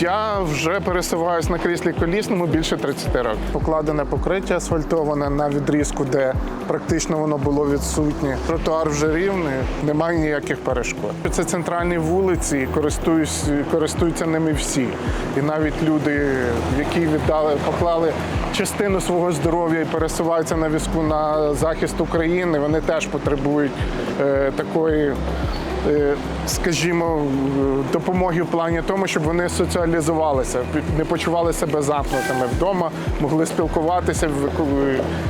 Я вже пересуваюсь на кріслі колісному більше 30 років. Покладене покриття асфальтоване на відрізку, де практично воно було відсутнє. Тротуар вже рівний, немає ніяких перешкод. Це центральні вулиці, і користуються ними всі. І навіть люди, які віддали, поклали частину свого здоров'я і пересуваються на візку на захист України, вони теж потребують е, такої скажімо, е, допомоги в плані тому, щоб вони соціалізувалися, не почували себе замкнутими вдома, могли спілкуватися,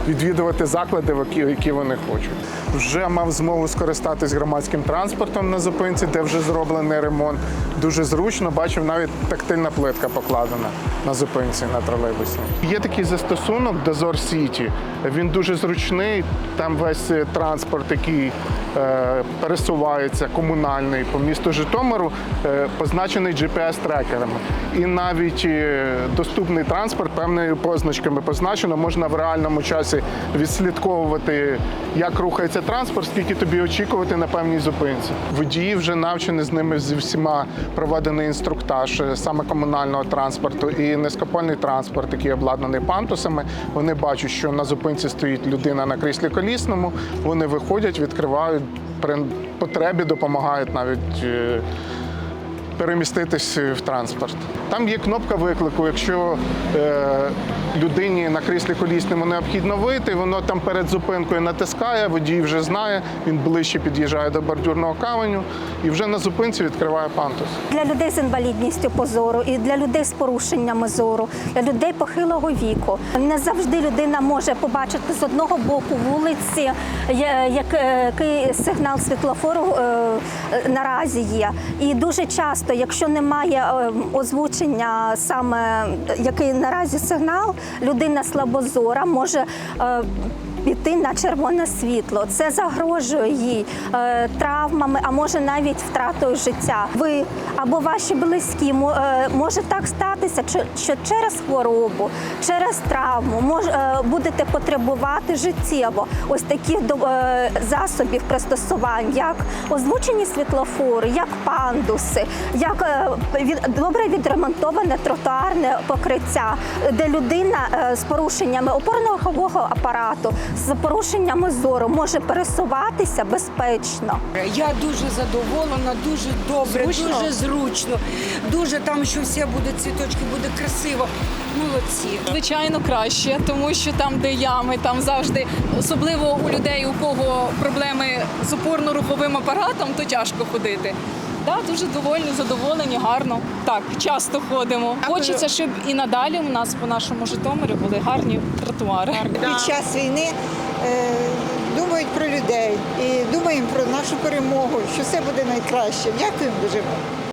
відвідувати заклади, які вони хочуть. Вже мав змогу скористатись громадським транспортом на зупинці, де вже зроблений ремонт. Дуже зручно, бачив, навіть тактильна плитка покладена на зупинці на тролейбусі. Є такий застосунок Дозор Сіті. Він дуже зручний. Там весь е, транспорт, який е, пересувається, комунальний по місту Житомиру, е, позначений GPS-трекерами. І навіть е, доступний транспорт певними позначками позначено. Можна в реальному часі відслідковувати, як рухається транспорт, скільки тобі очікувати на певній зупинці. Водії вже навчені з ними зі всіма проведений інструктаж е, саме комунального транспорту і низькопольний транспорт, який обладнаний пантусами. Вони бачать, що на зупинці стоїть людина на кріслі колісному. Вони виходять, відкривають при потребі, допомагають навіть. Е, Переміститись в транспорт. Там є кнопка виклику. Якщо е, людині на кріслі колісному необхідно вийти, воно там перед зупинкою натискає, водій вже знає, він ближче під'їжджає до бордюрного каменю і вже на зупинці відкриває пантус. Для людей з інвалідністю по зору і для людей з порушеннями зору, для людей похилого віку. Не завжди людина може побачити з одного боку вулиці, як- який сигнал світлофору е, наразі є. І дуже часто, якщо немає е, озвучення саме який наразі сигнал, людина слабозора може. Піти на червоне світло, це загрожує їй е, травмами, а може навіть втратою життя. Ви або ваші близькі е, може так статися, що- що через хворобу, через травму е, будете потребувати життєво ось таких до- засобів пристосувань, як озвучені світлофори, як пандуси, як від, добре відремонтоване тротуарне покриття, де людина з порушеннями опорно-рухового апарату, з порушеннями зору може пересуватися безпечно. Я дуже задоволена, дуже добре, Зручно? дуже зручно. Дуже там, що всі будуть цвіточки, буде красиво. Молодці. Звичайно, краще, тому що там, де ями, там завжди, особливо у людей, у кого проблеми з опорно-руховим апаратом, то тяжко ходити. Да, дуже довольні, задоволені, гарно. Так, часто ходимо. Хочеться, щоб і надалі у нас по нашому Житомирі були гарні тротуари. під час війни е, думають про людей і думаємо про нашу перемогу, що все буде найкраще. Дякуємо дуже вам.